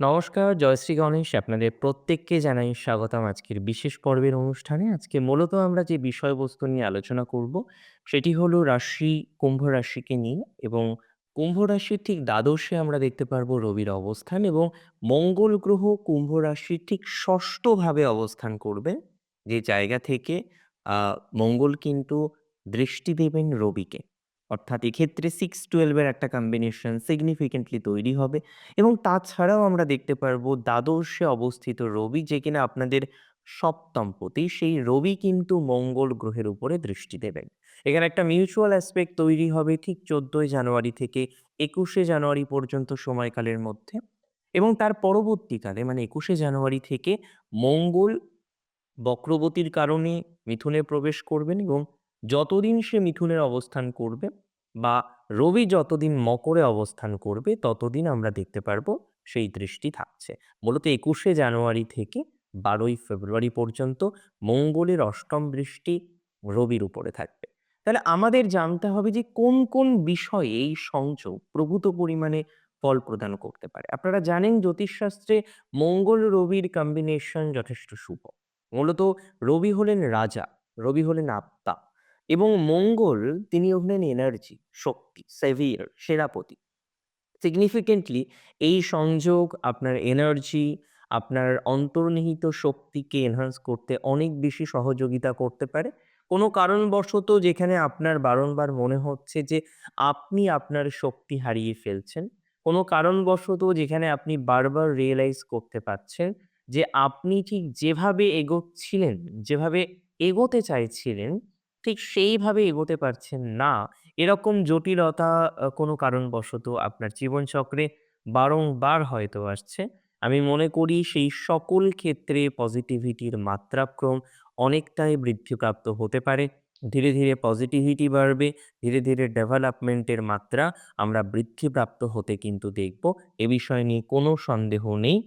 নমস্কার, জয়শ্রী গণেশ। আপনাদের প্রত্যেককে জানাই স্বাগতম আজকের বিশেষ পর্বের অনুষ্ঠানে। আজকে মূলত আমরা যে বিষয়বস্তু নিয়ে আলোচনা করব, সেটি হলো রাশি কুম্ভ রাশিকে নিয়ে এবং কুম্ভ রাশির ঠিক দ্বাদশে আমরা দেখতে পারব রবির অবস্থান এবং মঙ্গল গ্রহ কুম্ভ রাশির ঠিক ষষ্ঠ ভাবে অবস্থান করবে। যে জায়গা থেকে মঙ্গল কিন্তু দৃষ্টি দেবেন রবিকে। অর্থাৎ এক্ষেত্রে সিক্স টুয়েলভের একটা কম্বিনেশন সিগনিফিকেন্টলি তৈরি হবে এবং তাছাড়াও আমরা দেখতে পারব দ্বাদশে অবস্থিত রবি যে কিনা আপনাদের সপ্তমপতি, সেই রবি কিন্তু মঙ্গল গ্রহের উপরে দৃষ্টি দেবেন। এখানে একটা মিউচুয়াল অ্যাসপেক্ট তৈরি হবে ঠিক ১৪ই জানুয়ারি থেকে ২১শে জানুয়ারি পর্যন্ত সময়কালের মধ্যে এবং তার পরবর্তীকালে মানে ২১শে জানুয়ারি থেকে মঙ্গল বক্রগতির কারণে মিথুনে প্রবেশ করবেন এবং যতদিন সে মিথুনের অবস্থান করবে বা রবি যতদিন মকরে অবস্থান করবে ততদিন আমরা দেখতে পারব সেই দৃষ্টি থাকছে। মূলত ২১শে জানুয়ারি থেকে ১২ই ফেব্রুয়ারি পর্যন্ত মঙ্গলের অষ্টম দৃষ্টি রবির উপরে থাকবে। তাহলে আমাদের জানতে হবে যে কোন, কোন বিষয়ে এই সংযোগ প্রভূত পরিমাণে ফল প্রদান করতে পারে। আপনারা জানেন জ্যোতিষশাস্ত্রে মঙ্গল রবির কম্বিনেশন যথেষ্ট শুভ। মূলত রবি হলেন রাজা, রবি হলেন আত্মা এবং মঙ্গল তিনি হলেন এনার্জি, শক্তি, সেভিয়ার, সেনাপতি। সিগনিফিকেন্টলি এই সংযোগ আপনার এনার্জি, আপনার অন্তর্নিহিত শক্তিকে এনহান্স করতে অনেক বেশি সহযোগিতা করতে পারে। কোনো কারণবশত যেখানে আপনার বারংবার মনে হচ্ছে যে আপনি আপনার শক্তি হারিয়ে ফেলছেন। কোনো কারণবশত যেখানে আপনি বারবার রিয়েলাইজ করতে পারছেন যে আপনি ঠিক যেভাবে এগোচ্ছিলেন, যেভাবে এগোতে চাইছিলেন, ঠিক সেইভাবে এগোতে পারছেন না। এরকম জটিলতা কোনো কারণবশত আপনার জীবনচক্রে বারংবার হয়তো আসছে। আমি মনে করি সেই সকল ক্ষেত্রে পজিটিভিটির মাত্রাক্রম অনেকটাই বৃদ্ধিপ্রাপ্ত হতে পারে। ধীরে, ধীরে পজিটিভিটি বাড়বে। ধীরে, ধীরে ডেভেলপমেন্টের মাত্রা আমরা বৃদ্ধিপ্রাপ্ত হতে কিন্তু দেখব। এ বিষয় নিয়ে কোনো সন্দেহ নেই।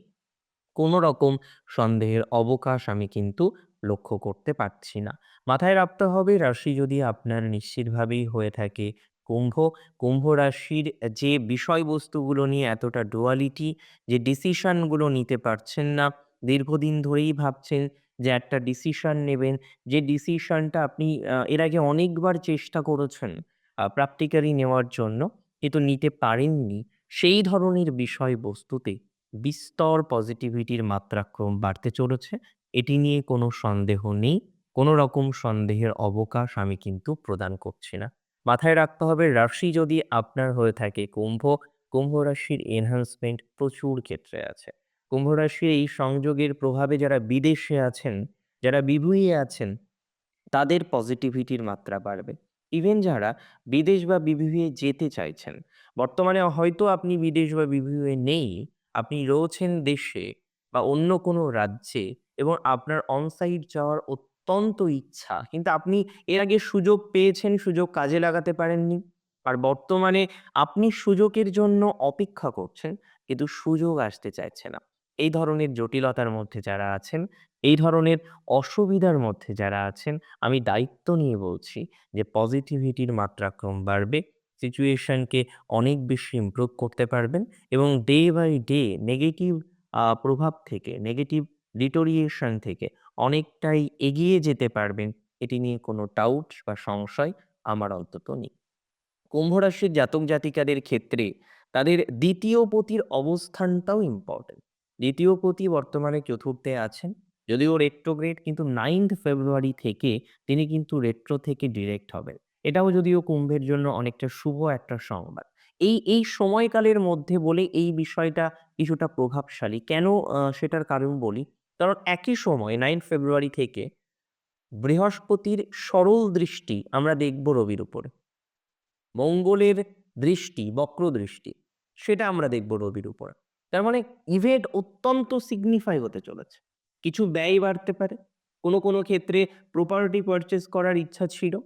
কোনো রকম সন্দেহের অবকাশ আমি কিন্তু লক্ষ্য করতে পারছি না। মাথায় রাখতে হবে রাশি যদি আপনার নিশ্চিতভাবেই হয়ে থাকে কুম্ভ, কুম্ভ রাশির যে বিষয়বস্তুগুলো নিয়ে এতটা ডুয়ালিটি, যে ডিসিশনগুলো নিতে পারছেন না, দীর্ঘদিন ধরেই ভাবছেন যে একটা ডিসিশন নেবেন, যে ডিসিশনটা আপনি এর আগে অনেকবার চেষ্টা করেছেন প্র্যাকটিক্যালি নেওয়ার জন্য কিন্তু নিতে পারেননি। সেই ধরনের বিষয়বস্তুতে বিস্তর পজিটিভিটির মাত্রাক্রম বাড়তে চলেছে। এটি নিয়ে কোনো সন্দেহ নেই। কোনো রকম সন্দেহের অবকাশ আমি কিন্তু প্রদান করছি না। মাথায় রাখতে হবে রাশি যদি আপনার হয়ে থাকে কুম্ভ, কুম্ভ রাশির এনহান্সমেন্ট প্রচুর ক্ষেত্রে আছে। কুম্ভ রাশির এই সংযোগের প্রভাবে যারা বিদেশে আছেন, যারা বিভুঁইয়ে আছেন, তাদের পজিটিভিটির মাত্রা বাড়বে। ইভেন যারা বিদেশ বা বিভুঁইয়ে যেতে চাইছেন, বর্তমানে হয়তো আপনি বিদেশ বা বিভুঁইয়ে নেই, আপনি রয়েছেন দেশে বা অন্য কোনো রাজ্যে এবং আপনার অন সাইট যাওয়ার অত্যন্ত ইচ্ছা। কিন্তু আপনি এর আগে সুযোগ পেয়েছেন, সুযোগ কাজে লাগাতে পারেননি। আর বর্তমানে আপনি সুযোগের জন্য অপেক্ষা করছেন, কিন্তু সুযোগ আসতে চাইছে না। এই ধরনের জটিলতার মধ্যে যারা আছেন, এই ধরনের অসুবিধার মধ্যে যারা আছেন, আমি দায়িত্ব নিয়ে বলছি যে পজিটিভিটির মাত্রাক্রম বাড়বে। সিচুয়েশনকে অনেক বেশি ইমপ্রুভ করতে পারবেন এবং ডে বাই ডে নেগেটিভ প্রভাব থেকে, নেগেটিভ ডিটোরিয়েশন থেকে অনেকটাই এগিয়ে যেতে পারবেন। এটি নিয়ে কোনো ডাউট বা সংশয় আমার অন্তত নেই। কুম্ভ রাশির জাতক-জাতিকাদের ক্ষেত্রে তাদের দ্বিতীয় পতির অবস্থানটাও ইম্পর্টেন্ট দ্বিতীয় পতি বর্তমানে চতুর্থে আছেন। যদিও রেট্রোগ্রেড কিন্তু 9th ফেব্রুয়ারি থেকে তিনি কিন্তু রেট্রো থেকে ডিরেক্ট হবেন। এটাও যদিও কুম্ভের জন্য অনেকটা শুভ একটা সংবাদ। এই, এই সময়কালের মধ্যে বলে এই বিষয়টা কিছুটা প্রভাবশালী। কেন সেটার কারণ বলি। কারণ একই সময় নাইন ফেব্রুয়ারি থেকে বৃহস্পতির সরল দৃষ্টি আমরা দেখব রবির উপরে। মঙ্গলের দৃষ্টি, বক্র দৃষ্টি, সেটা আমরা দেখব রবির উপরে। তার মানে ইভেন্ট অত্যন্ত সিগনিফাই হতে চলেছে। কিছু ব্যয় বাড়তে পারে। কোনো, কোনো ক্ষেত্রে প্রপার্টি পারচেস করার ইচ্ছা ছিল।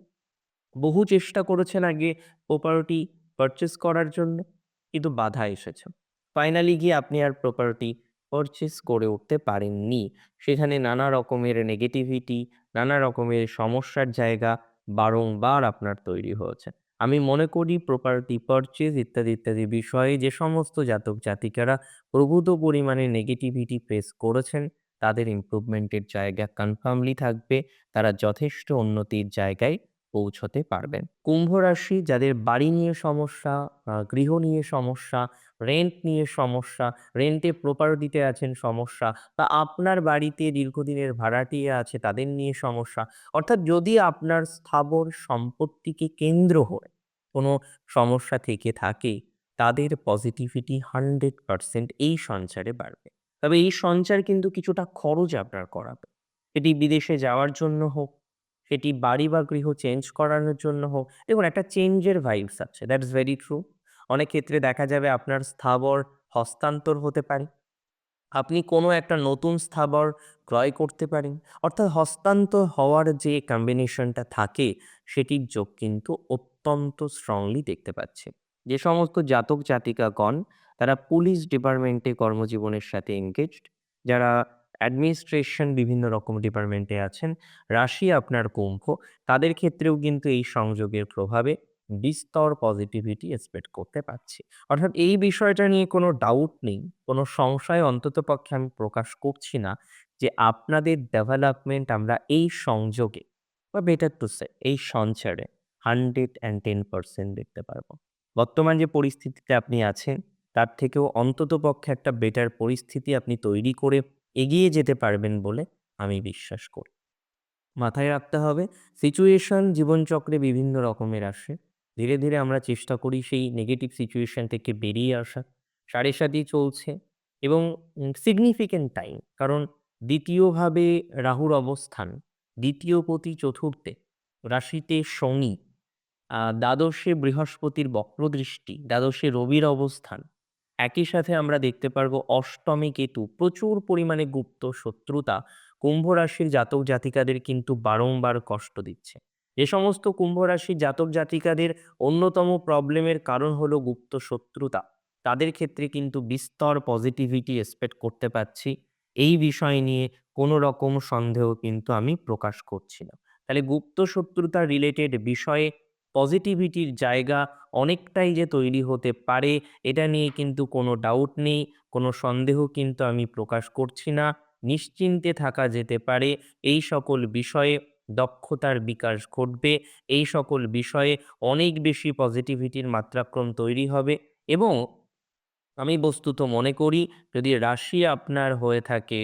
বহু চেষ্টা করেছেন আগে প্রপার্টি পারচেস করার জন্য, কিন্তু বাধা এসেছে। ফাইনালি গিয়ে আপনি আর প্রপার্টি পারচেজ করে উঠতে পারেননি। সেখানে নানা রকমের নেগেটিভিটি, নানা রকমের সমস্যার জায়গা বারংবার আপনার তৈরি হয়েছে। আমি মনে করি প্রপার্টি পারচেজ ইত্যাদি, ইত্যাদি বিষয়ে যে সমস্ত জাতক জাতিকারা প্রভূত পরিমাণে নেগেটিভিটি ফেস করেছেন, তাদের ইমপ্রুভমেন্টের জায়গা কনফার্মলি থাকবে। তারা যথেষ্ট উন্নতির জায়গায় পৌঁছতে পারবেন। কুম্ভ রাশি যাদের বাড়ি নিয়ে সমস্যা, গৃহ নিয়ে সমস্যা, রেন্ট নিয়ে সমস্যা, রেন্টে প্রপার্টিতে আছেন সমস্যা বা আপনার বাড়িতে দীর্ঘদিনের ভাড়াটিয়া আছে তাদের নিয়ে সমস্যা। অর্থাৎ যদি আপনার স্থাবর সম্পত্তিকে কেন্দ্র করে কোনো সমস্যা থেকে থাকে, তাদের পজিটিভিটি 100% এই সঞ্চারে বাড়বে। তবে এই সঞ্চার কিন্তু কিছুটা খরচ আপনার করাবে। এটি বিদেশে যাওয়ার জন্য হোক, সেটি বাড়ি বা গৃহ চেঞ্জ করানোর জন্য হোক। দেখুন একটা চেঞ্জের ভাইবস আছে। That's very true. অনেক ক্ষেত্রে দেখা যাবে আপনার স্থাবর হস্তান্তর হতে পারে। আপনি কোনো একটা নতুন স্থাবর ক্রয় করতে পারেন। অর্থাৎ হস্তান্তর হওয়ার যে কম্বিনেশনটা থাকে, সেটির যোগ কিন্তু অত্যন্ত স্ট্রংলি দেখতে পাচ্ছি। যে সমস্ত জাতক জাতিকাগণ তারা পুলিশ ডিপার্টমেন্টে কর্মজীবনের সাথে এনগেজড, যারা অ্যাডমিনিস্ট্রেশন বিভিন্ন রকম ডিপার্টমেন্টে আছেন, রাশি আপনার কুম্ভ, তাদের ক্ষেত্রেও কিন্তু এই সংযোগের প্রভাবে বিস্তর পজিটিভিটি এক্সপেক্ট করতে পারছি। অর্থাৎ এই বিষয়টা নিয়ে কোনো ডাউট নেই, কোনো সংশয় অন্ততপক্ষে আমি প্রকাশ করছি না যে আপনাদের ডেভেলপমেন্ট আমরা এই সংযোগে বা বেটার টু সে এই সঞ্চারে 110% দেখতে পারব। বর্তমান যে পরিস্থিতিতে আপনি আছেন, তার থেকেও অন্ততপক্ষে একটা বেটার পরিস্থিতি আপনি তৈরি করে এগিয়ে যেতে পারবেন বলে আমি বিশ্বাস করি। মাথায় রাখতে হবে সিচুয়েশন জীবনচক্রে বিভিন্ন রকমের আসে। ধীরে, ধীরে আমরা চেষ্টা করি সেই নেগেটিভ সিচুয়েশন থেকে বেরিয়ে আসা সাড়ে সাতই চলছে এবং সিগনিফিক্যান্ট টাইম। কারণ দ্বিতীয়ভাবে রাহুর অবস্থান, দ্বিতীয় পতি চতুর্থে, রাশিতে শনি, দ্বাদশে বৃহস্পতির বক্রদৃষ্টি, দ্বাদশে রবির অবস্থান। একই সাথে আমরা দেখতে পারব অষ্টমী কেতু, প্রচুর পরিমাণে গুপ্ত শত্রুতা কুম্ভ রাশির জাতক জাতিকাদের কিন্তু বারংবার কষ্ট দিচ্ছে। যে সমস্ত কুম্ভ রাশির জাতক জাতিকাদের অন্যতম প্রবলেমের কারণ হলো গুপ্ত শত্রুতা। তাদের ক্ষেত্রে কিন্তু বিস্তর পজিটিভিটি এক্সপেক্ট করতে পারছি। এই বিষয় নিয়ে কোনো রকম সন্দেহ কিন্তু আমি প্রকাশ করছি না। তাহলে গুপ্ত শত্রুতা রিলেটেড বিষয়ে পজিটিভিটির জায়গা অনেকটাই যে তৈরি হতে পারে, এটা নিয়ে কিন্তু কোনো ডাউট নেই, কোনো সন্দেহ কিন্তু আমি প্রকাশ করছি না। নিশ্চিন্তে থাকা যেতে পারে। এই সকল বিষয়ে দক্ষতার বিকাশ ঘটবে। এই সকল বিষয়ে অনেক বেশি পজিটিভিটির মাত্রাক্রম তৈরি হবে এবং আমি বস্তুত মনে করি যদি রাশি আপনার হয়ে থাকে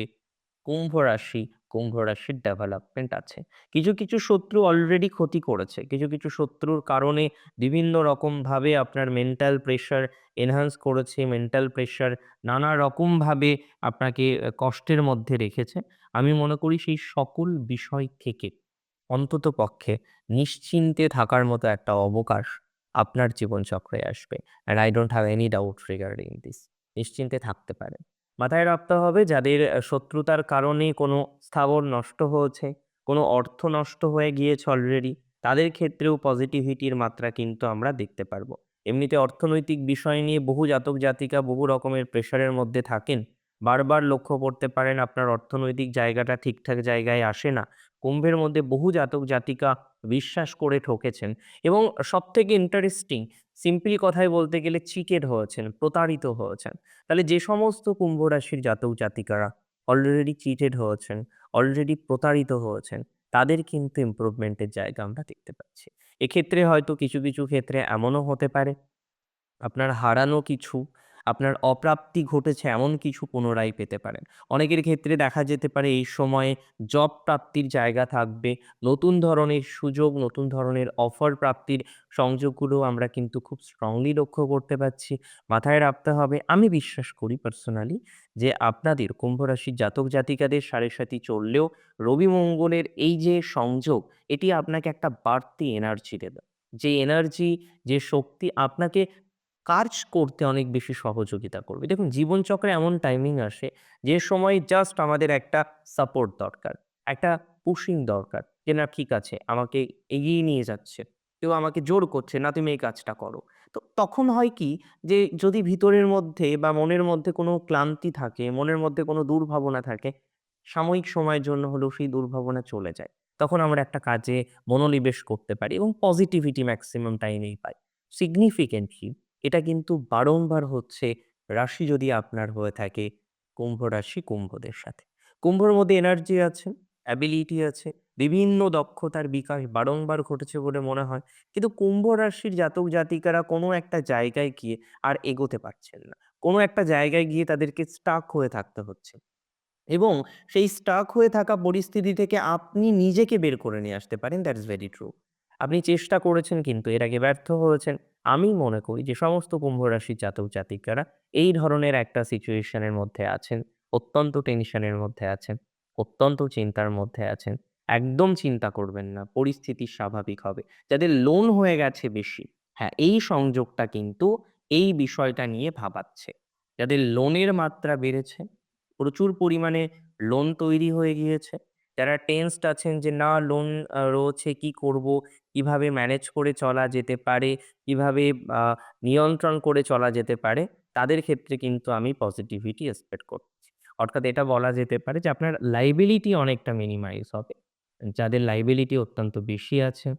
কুম্ভ রাশি, কুম্ভ রাশির ডেভেলপমেন্ট আছে। কিছু, কিছু শত্রু অলরেডি ক্ষতি করেছে। কিছু, কিছু শত্রুর কারণে বিভিন্ন রকমভাবে আপনার মেন্টাল প্রেশার এনহান্স করেছে, মেন্টাল প্রেশার নানা রকমভাবে আপনাকে কষ্টের মধ্যে রেখেছে। আমি মনে করি সেই সকল বিষয় থেকে অন্ততপক্ষে নিশ্চিন্তে থাকার মতো একটা অবকাশ আপনার জীবনচক্রে আসবে। And I don't have any doubt regarding this. নিশ্চিন্তে থাকতে পারেন। মাথায় রাখতে হবে যাদের শত্রুতার কারণে কোনো স্থাবর নষ্ট হয়েছে, কোনো অর্থ নষ্ট হয়ে গিয়েছে অলরেডি, তাদের ক্ষেত্রেও পজিটিভিটির মাত্রা কিন্তু আমরা দেখতে পারব। এমনিতে অর্থনৈতিক বিষয় নিয়ে বহু জাতক জাতিকা বহু রকমের প্রেশারের মধ্যে থাকেন। বারবার লক্ষ্য করতে পারেন আপনার অর্থনৈতিক জায়গাটা ঠিকঠাক জায়গায় আসে না। কুম্ভের মধ্যে বহু জাতক জাতিকা বিশ্বাস করে ঠকেছেন এবং সবথেকে ইন্টারেস্টিং সিম্পলি কথায় বলতে গেলে চিটেড হয়েছেন, প্রতারিত হয়েছেন। তাহলে যে সমস্ত কুম্ভ রাশির জাতক জাতিকারা অলরেডি চিটেড হয়েছেন, অলরেডি প্রতারিত হয়েছেন, তাদের কিন্তু ইমপ্রুভমেন্টের জায়গা আমরা দেখতে পাচ্ছি। এক্ষেত্রে হয়তো কিছু, কিছু ক্ষেত্রে এমনও হতে পারে আপনার হারানো কিছু, আপনার অপ্রাপ্তি ঘটেছে এমন কিছু পুনরায় পেতে পারেন। অনেকের ক্ষেত্রে দেখা যেতে পারে এই সময়ে জব প্রাপ্তির জায়গা থাকবে। নতুন ধরনের সুযোগ, নতুন ধরনের অফার প্রাপ্তির সংযোগগুলো আমরা কিন্তু খুব স্ট্রংলি লক্ষ্য করতে পারছি। মাথায় রাখতে হবে আমি বিশ্বাস করি পার্সোনালি যে আপনাদের কুম্ভরাশির জাতক জাতিকাদের সাড়ে সাথী চললেও রবি মঙ্গলের এই যে সংযোগ, এটি আপনাকে একটা বাড়তি এনার্জি দেবে। যে এনার্জি, যে শক্তি আপনাকে কাজ করতে অনেক বেশি সহযোগিতা করবে। দেখুন জীবনচক্রে এমন টাইমিং আসে যে সময় জাস্ট আমাদের একটা সাপোর্ট দরকার। একটা পুশিং দরকার। যে না ঠিক আছে আমাকে এগিয়ে নিয়ে যাচ্ছে। কেউ আমাকে জোর করছে, "না তুমি এই কাজটা করো।" তো তখন হয় কি যে যদি ভিতরের মধ্যে বা মনের মধ্যে কোনো ক্লান্তি থাকে, মনের মধ্যে কোনো দুর্ভাবনা থাকে, সাময়িক সময়ের জন্য হলেও সেই দুর্ভাবনা চলে যায়। তখন আমরা একটা কাজে মনোনিবেশ করতে পারি এবং পজিটিভিটি ম্যাক্সিমাম টাইমেই পাই। সিগনিফিকেন্টলি এটা কিন্তু বারংবার হচ্ছে রাশি যদি আপনার হয়ে থাকে কুম্ভ রাশি কুম্ভদের সাথে। কুম্ভর মধ্যে এনার্জি আছে, অ্যাবিলিটি আছে, বিভিন্ন দক্ষতার বিকাশ বারংবার ঘটেছে বলে মনে হয়। কিন্তু কুম্ভ রাশির জাতক জাতিকারা কোনো একটা জায়গায় গিয়ে আর এগোতে পারছেন না। কোনো একটা জায়গায় গিয়ে তাদেরকে স্টাক হয়ে থাকতে হচ্ছে। এবং সেই স্টাক হয়ে থাকা পরিস্থিতি থেকে আপনি নিজেকে বের করে নিয়ে আসতে পারেন দ্যাট ইজ ভেরি ট্রু। আপনি চেষ্টা করেছেন কিন্তু এর আগে ব্যর্থ হয়েছেন। আমি মনে করি যে সমস্ত কুম্ভ রাশির জাতক জাতিকারা এই ধরনের একটা সিচুয়েশন এর মধ্যে আছেন, অত্যন্ত টেনশনের মধ্যে আছেন, অত্যন্ত চিন্তার মধ্যে আছেন। একদম চিন্তা করবেন না। পরিস্থিতি স্বাভাবিক হবে। যাদের লোন হয়ে গেছে বেশি, হ্যাঁ, এই সংযোগটা কিন্তু এই বিষয়টা নিয়ে ভাবাচ্ছে। যাদের লোনের মাত্রা বেড়েছে, প্রচুর পরিমাণে লোন তৈরি হয়ে গিয়েছে। যারা টেন্সড আছেন যে না লোন রয়েছে কি করব? কীভাবে ম্যানেজ করে চলা যেতে পারে? কীভাবে নিয়ন্ত্রণ করে চলা যেতে পারে? তাদের ক্ষেত্রে কিন্তু আমি পজিটিভিটি এক্সপেক্ট করছি। অর্থাৎ এটা বলা যেতে পারে যে আপনার লাইবিলিটি অনেকটা মিনিমাইজ হবে। যাদের লাইবিলিটি অত্যন্ত বেশি আছে,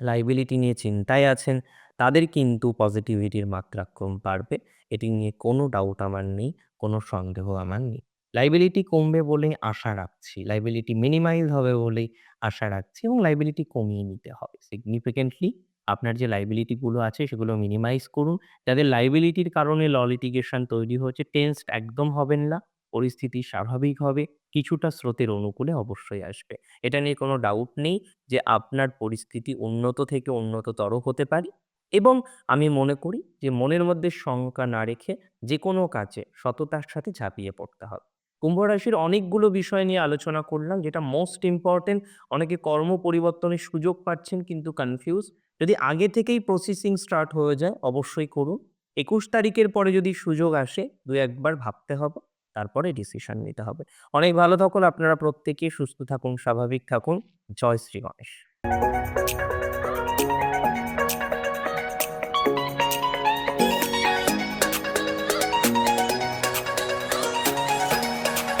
লাইবিলিটি নিয়ে চিন্তায় আছেন, তাদের কিন্তু পজিটিভিটির মাত্রা কম বাড়বে। এটি নিয়ে কোনো ডাউট আমার নেই, কোনো সন্দেহ আমার নেই। লায়াবিলিটি কমবে বলেই আশা রাখছি। লায়াবিলিটি মিনিমাইজ হবে বলেই আশা রাখছি এবং লায়াবিলিটি কমিয়ে নিতে হবে। সিগনিফিকেন্টলি আপনার যে লায়াবিলিটি গুলো আছে সেগুলো মিনিমাইজ করুন। যাদের লায়াবিলিটির কারণে ল লিটিগেশন তৈরি হয়েছে টেন্সড একদম হবেন না। পরিস্থিতি স্বাভাবিক হবে। কিছুটা স্রোতের অনুকূলে অবশ্যই আসবে। এটা নিয়ে কোনো ডাউট নেই যে আপনার পরিস্থিতি উন্নত থেকে উন্নততর হতে পারে এবং আমি মনে করি যে মনের মধ্যে শঙ্কা না রেখে যেকোনো কাজে সততার সাথে ঝাঁপিয়ে পড়তে হবে। কুম্ভ রাশির অনেকগুলো বিষয় নিয়ে আলোচনা করলাম যেটা মোস্ট ইম্পোর্টেন্ট অনেকে কর্ম পরিবর্তনের সুযোগ পাচ্ছেন কিন্তু কনফিউজ। যদি আগে থেকেই প্রসেসিং স্টার্ট হয়ে যায় অবশ্যই করুন। ২১ তারিখের পরে যদি সুযোগ আসে দু একবার ভাবতে হবে। তারপরে ডিসিশন নিতে হবে। অনেক ভালো থাকুন আপনারা প্রত্যেকে সুস্থ থাকুন, স্বাভাবিক থাকুন। জয় শ্রী গণেশ।